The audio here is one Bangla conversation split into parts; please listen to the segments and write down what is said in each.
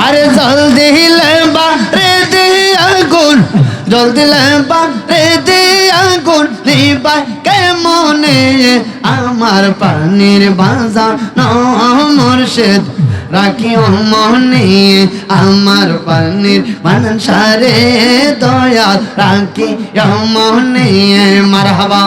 আরে জল দিলে বারে দি আগুন জল দিলে বারে দি আগুন নিবাই কেমনে আমার পানির বাজার নমর্শেদ রাখি মনে আমার পানির বানান সারে দয়াল রাখি মনে মারহাবা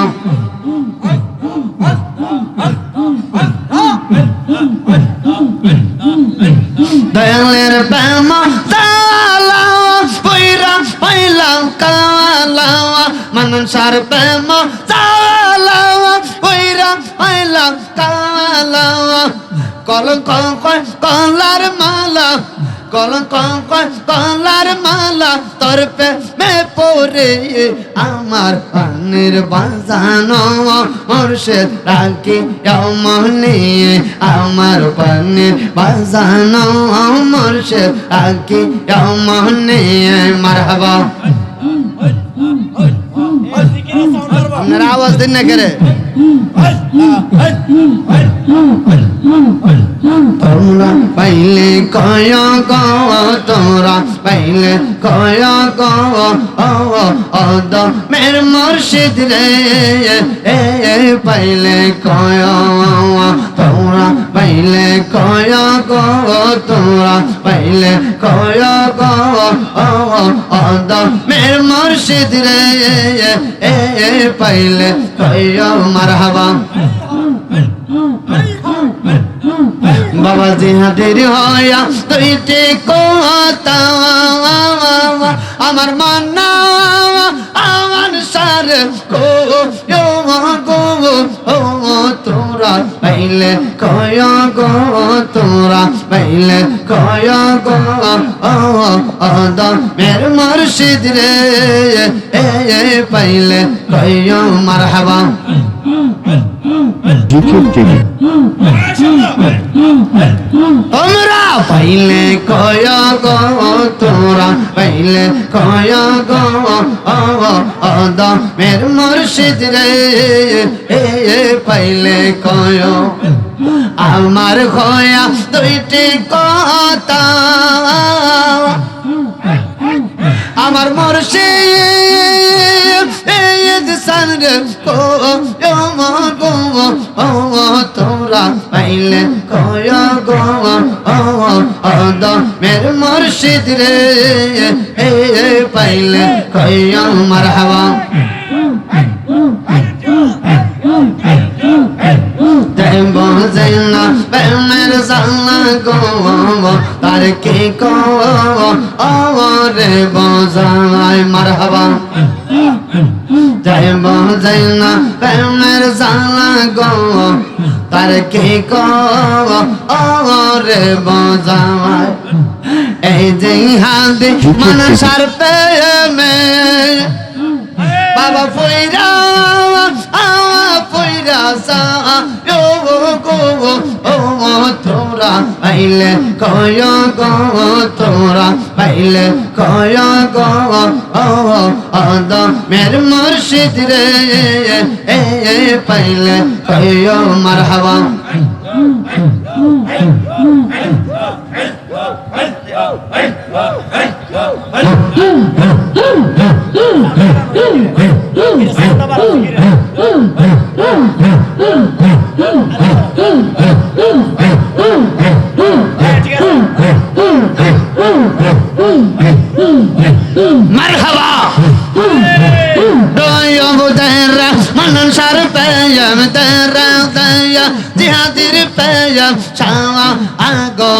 দয়ালের প্রেম চালাওয়া পইরা পাইলাম কালাওয়া মানুষার প্রেম চালাওয়া পইরা পাইলাম কালাওয়া কলঙ্ক কলার মালা কলঙ্ক কলার মালা তোর মে পরে আমার পানের বাজানো। মুর্শিদ রাখি মনে আমার পানের বাজানো। মুর্শিদ রাখি মনে মারহাবা। আপনারা আওয়াজ দিন না করে তোমরা পাইলে কয় গো, তোমরা পাইলে কয় গো অদ মের মুর্শিদ রে, এ পাইলে কয় তোমরা পাইলে কয় গো, তোমরা পাইলে কয় গো অদ মের মুর্শিদ রে, এ পাইলে কয় মারহাবা। বাবা জিহাদের হয়া তুই ঠিক আমার মান্না আমার সার গো গো তোরা পাইলে কয় গো তোরা পাইলে কয় গো ও অদ মের মুর্শিদ রে এ পাইলে কয় মারহাবা জিকির টিভি তোমরা পাইলে কয় গো তোরা পাইলে কয় গো অদ মের মুর্শিদ রে এ পাইলে কয়? আমার খয়া দুইটি কথা। আমার ও তোমরা পাইলে কয় গো? অদ মের মুর্শিদ রে পাইলে কয়? মারহাবা। দেব জেনা প্রেমের জানা গো তার কে গো রে বজায় মারহাবা। দেব জেনা প্রেমের জানা গো তার কে গো রে বজায় এই যে হাতে মনসার প্রেমে বাবা ফুইরা ফুইরা সা পাইলে কয় গো তোমরা পাইলে কয় গো অদ মের মুর্শিদ রে এ পাইলে কয় মার মারহাবা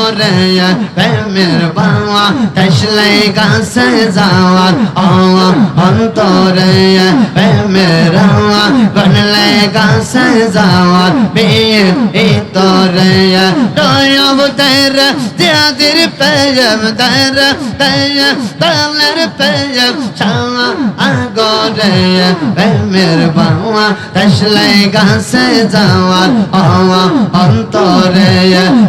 আগরে প্রেমের বাওয়া তসলে গাছে যাওয়া আওয়া অন্তরে প্রেমের আওয়া গনলে গাছে যাওয়া বীর ইতরে দয়ব তেরা জিহাদির পেয়ম তেরা দয়া তালের পেয়ম সাওয়া আগরে প্রেমের বাওয়া তসলে গাছে যাওয়া আওয়া অন্তরে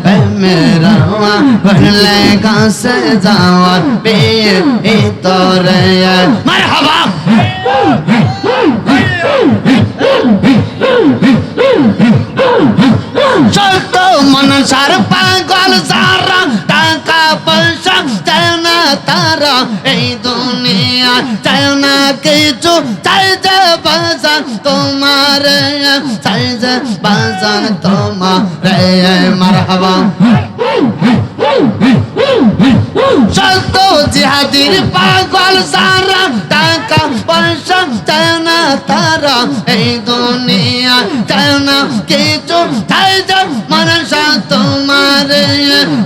প্রেমের আওয়া গনলে গাছে যাওয়া বীর ইতরে মারহাবা চলতো মনসার পাগল সারা টাকা এই দুনিয়া চাই না কিছু চাই যে বাজান তোমার চাই যে বাজান তোমার মারহাবা জিহাদির পাগল সারা টাকা পয়সা চায় না তারা এই দুনিয়া চায় না কিছু চাই যে মনসা তোমার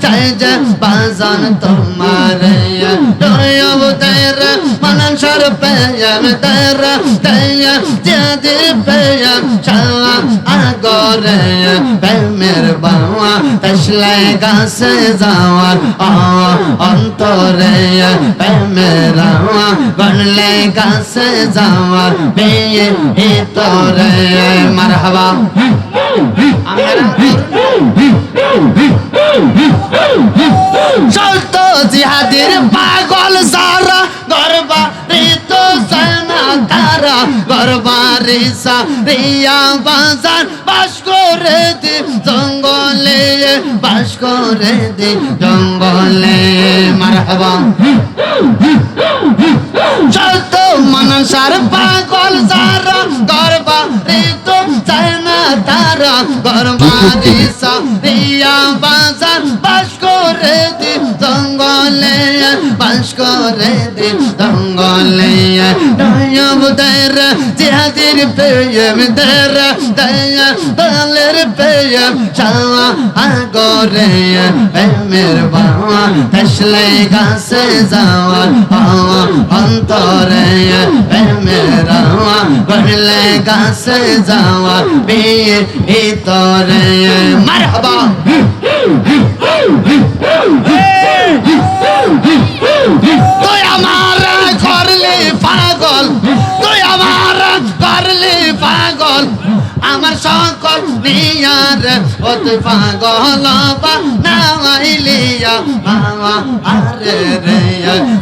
চাই যে বাজান তোমার ডয়ব তের মনসার পেয়ম তের তেয় জিহাদির পেয়ম চাওয়া আগরে প্রেমের বাবা তসলাই গাছে যাওয়ার অন্তরে প্রেমেরা গণলে গাছে যাওয়ার পেয়ে তোরে মারহাবা। চলতো জিহাদের পাগল সারা গরবারি সা রিয়া বাজার বাস করে দি, জঙ্গলে বাস করে দি, জঙ্গলে। মারহাবা। সত্য মনসার পাগল সারা গরবা ঋত সেনা তারা। গরবারি সা রিয়া বাজার বাস করে দি, জঙ্গলে বাস করে দি, জঙ্গলে। নয়ব দের, জিহাদির পেয়ম দের, দয়া দলের পেয়ম শাওয়া আগরে, প্রেমের বাবা তসলে গাছে যাওয়া হাওয়া অন্তরে, প্রেমের হাওয়া গড়লে গাছে যাওয়া, বিয়ে ভিতরে। মারহাবা। নিয়ার ও তুই পাগল নাইলিয়া বাবা আরে রে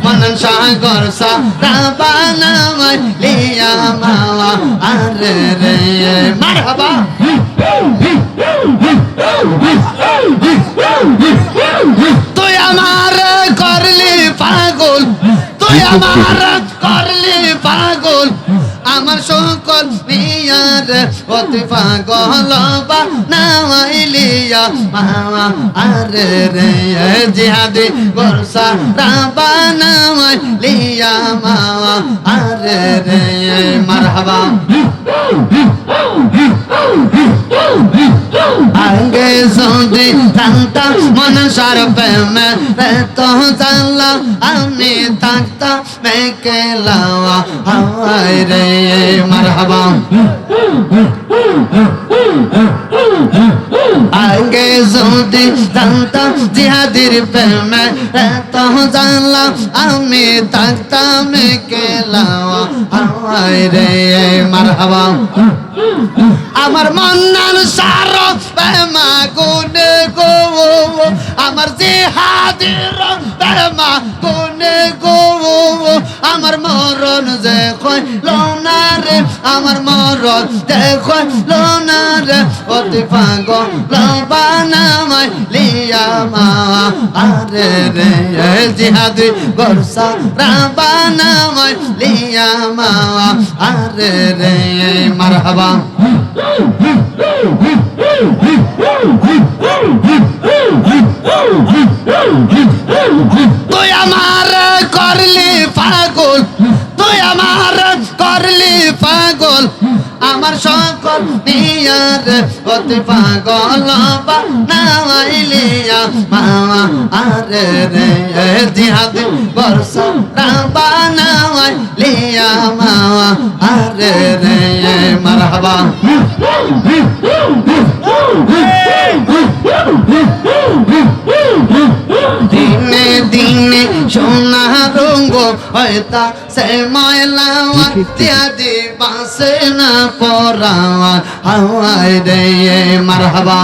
মন সাগর সা রাবা নাইলিয়া বাবা আরে রে মারহাবা তুই আমার করলি পাগল তুই আমার করলি পাগল আমার সকল নিয়ার অতি পাগল বা নাইলিয়া মামা, আরে রে জিহাদি বর্ষা রাবা নাইলিয়া মামা, আরে রে মারহাবা। আগে যদি জানতাম মনসার প্রেমে তো জানলাম আমি থাকতাম মেকে লাওয়া হাওয়াই রে মারহাবা। আগে যদি জানতাম জিহাদির প্রেমে তো জানলাম আমি থাকতাম রে মারহাবা। আমার মন্নান সার প্রেমা গুনে গো, আমার জিহাদির প্রেমা গুনে গো, আমার মরণ যে কই লোনারে আমার মরণ যে কই লোনারে অতি পাগল লবানামাই লিয়া মা। আরে রে জিহাদি বর্ষা রাবানামাই লিয়া মা। আরে রে মারহাবা। তুই আমার করলি পাগল, তুই আমার করলি পাগল। আমার সকল নিয়ার অতি পাগল নাইলিয়া মামা আরে রে জিহাদি বর্ষা রাবা নাইলিয়া মামা আরে রে মারহাবা। দিনে দিনে সোনা হয়তা সে ময়লাওয়া ত্যাদি বাসে না পরাওয়া হাওয়াই রে মারহাবা।